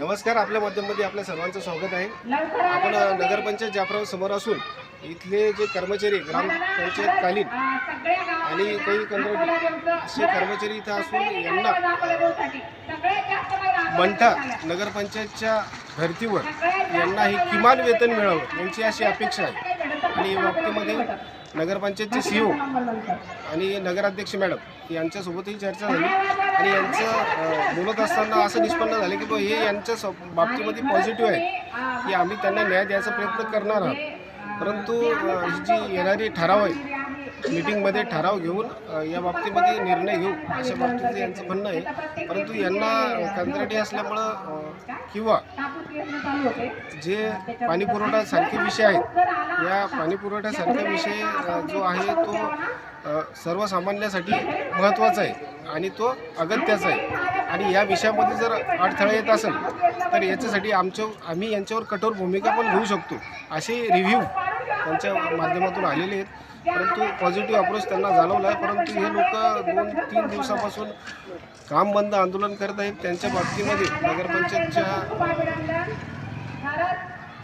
नमस्कार आपल्या माध्यमामध्ये आपल्या सर्वांचं स्वागत आहे. आपण नगरपंचायत जाफराव समोर असून इथले जे कर्मचारी ग्रामपंचायत कालीन आणि काही असे कर्मचारी इथं असून यांना मंठा नगरपंचायतच्या धर्तीवर यांना ही किमान वेतन मिळावं यांची अशी अपेक्षा आहे. आणि या बाबतीमध्ये नगरपंचायतचे सी ओ आणि नगराध्यक्ष मॅडम यांच्यासोबतही चर्चा झाली. आणि यांचं बोलत असताना असं निष्पन्न झालं की बा हे यांच्या स- बाबतीमध्ये पॉझिटिव्ह आहे की आम्ही त्यांना न्याय द्यायचा प्रयत्न करणार आहोत. परंतु जी येणारी ठराव आहे मीटिंगमध्ये ठराव घेऊन या बाबतीमध्ये निर्णय घेऊ अशा बाबतीत यांचं म्हणणं आहे. परंतु यांना कंत्राटी असल्यामुळं किंवा जे पाणीपुरवठा सारखे विषय आहेत या पाणीपुरवठ्यासारखा विषय जो आहे तो सर्वसामान्यासाठी महत्त्वाचा आहे आणि तो अगत्याचा आहे. आणि या विषयामध्ये जर अडथळा येत असेल तर याच्यासाठी आमच्या आम्ही यांच्यावर कठोर भूमिका पण घेऊ शकतो असे रिव्ह्यू त्यांच्या माध्यमातून आलेले आहेत. परंतु पॉझिटिव्ह अप्रोच त्यांना जाणवला आहे. परंतु हे लोक दोन तीन दिवसापासून काम बंद आंदोलन करत आहेत. त्यांच्या बाबतीमध्ये नगरपंचायतच्या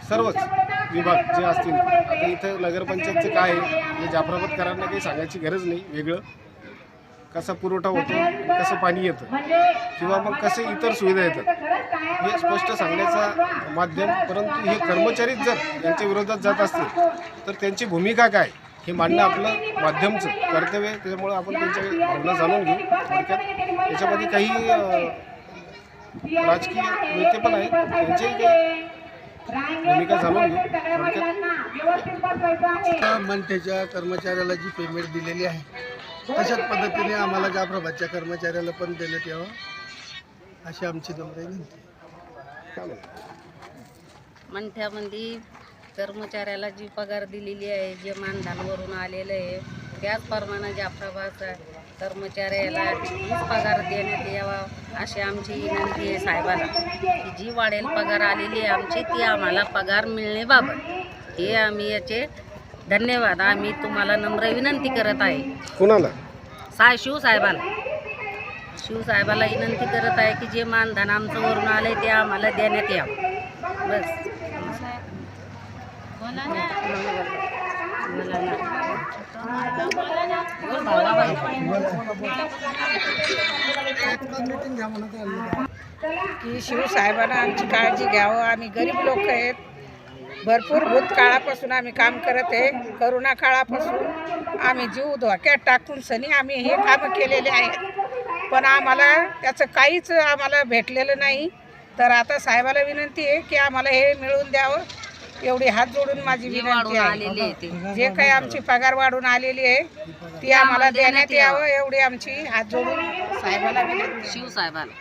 सर्वच विभाग जे असतील आता इथं नगरपंचायतचं काय आहे हे जाफराबादकरांना काही सांगायची गरज नाही. वेगळं कसा पुरवठा होतो कसं पाणी येतं किंवा मग कसे इतर सुविधा येतात हे स्पष्ट सांगण्याचा माध्यम. परंतु हे कर्मचारीच जर यांच्या विरोधात जात असतील तर त्यांची भूमिका काय? हे मांडणं आपलं माध्यमचं कर्तव्य आहे. त्याच्यामुळं आपण त्यांच्या भावना जाणून घेऊ थोडक्यात. याच्यामध्ये काही राजकीय नेते पण आहेत. त्यांचेही काही भूमिका जाणून घेऊ थोडक्यात. मनतेच्या कर्मचाऱ्याला जी पेमेंट दिलेली आहे तशाच पद्धतीने आम्हाला जाफराबादच्या कर्मचाऱ्याला पण देण्यात यावं अशी आमची नम्र विनंती? मंठ्यामध्ये कर्मचाऱ्याला जी पगार दिलेली आहे जे मानधनवरून आलेलं आहे त्याचप्रमाणे जाफराबादचा कर्मचाऱ्याला पगार देण्यात यावा अशी आमची विनंती आहे साहेबाला. की जी वाढेल पगार आलेली आहे आमची ती आम्हाला पगार मिळण्याबाबत. हे आम्ही याचे धन्यवाद. आम्ही तुम्हाला नम्र विनंती करत आहे. कुणाला? साय शिवसाहेबाला. शिवसाहेबाला विनंती करत आहे की जे मानधन आमचं वरून आलंय ते आम्हाला देण्यात यावं. बस. बोला ना. बाई. की शिवसाहेबांना आमची काळजी घ्यावं. आम्ही गरीब लोक आहेत. भरपूर भूतकाळापासून आम्ही काम करत आहे. करोना काळापासून आम्ही जीव धोक्यात टाकून सनी आम्ही हे कामं केलेले आहेत. पण आम्हाला त्याचं काहीच आम्हाला भेटलेलं नाही. तर आता साहेबाला विनंती आहे की आम्हाला हे मिळवून द्यावं. एवढी हात जोडून माझी विनंती आहे. जे काही आमची पगार वाढून आलेली आहे ती आम्हाला देण्यात यावं. एवढी आमची हात जोडून साहेबाला विनंती शिवसाहेबाला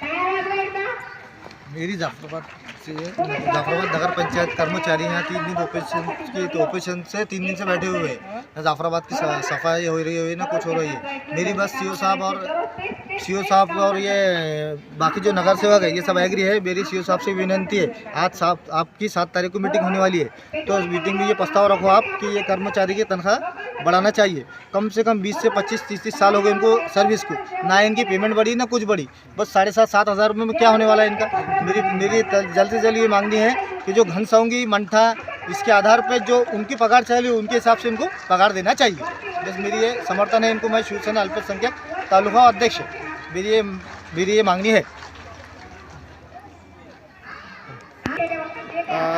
मेरी जाफराबाद. से जाफराबाद नगर पंचायत कर्मचारी यहाँ तीन दिन ऑपरेशन की ऑपरेशन से तीन दिन से बैठे हुए हैं। जाफराबाद की सफ़ाई हो रही है ना, कुछ हो रही है। मेरी बस सी साहब और सी साहब और ये बाकी जो नगर सेवक है, ये सब एग्री है। मेरी सी साहब से विनंती है, आज साहब आपकी सात तारीख को मीटिंग होने वाली है। तो उस मीटिंग में ये प्रस्ताव रखो आप कि ये कर्मचारी की तनख्वाह बढ़ाना चाहिए। कम से कम 20 से 25 तीस तीस साल हो गए इनको सर्विस को। ना इनकी पेमेंट बढ़ी, ना कुछ बढ़ी। बस साढ़े सात सात हज़ार रुपये में क्या होने वाला है इनका? मेरी मेरी जल्द से जल्द ये मांगनी है कि जो घनसाऊंगी मंठा इसके आधार पर जो उनकी पगार चाहिए उनके हिसाब से इनको पगार देना चाहिए। बस मेरी ये समर्थन है इनको मैं शिवसेना अल्पसंख्यक तालुका अध्यक्ष मेरी ये मेरी ये मांगनी है।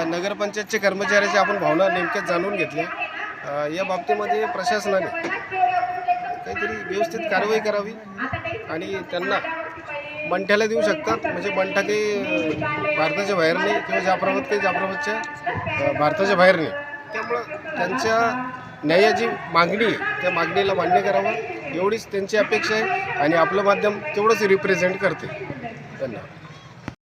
नगरपंचायतचे कर्मचाऱ्याची आपण भावना नेमक्याच जाणून घेतल्या या बाबतीमध्ये प्रशासनाने काहीतरी व्यवस्थित कारवाई करावी आणि त्यांना बंठ्याला देऊ शकतात. म्हणजे मंठा ते भारताच्या बाहेर नाही किंवा जाफराबाद ते जाफराबादच्या भारताच्या बाहेर नाही त्यामुळं त्यांच्या न्यायाची मागणी आहे. त्या मागणीला मान्य करावं. एवढीच त्यांची अपेक्षा आहे आणि आपलं माध्यम तेवढंच रिप्रेझेंट करते. धन्यवाद.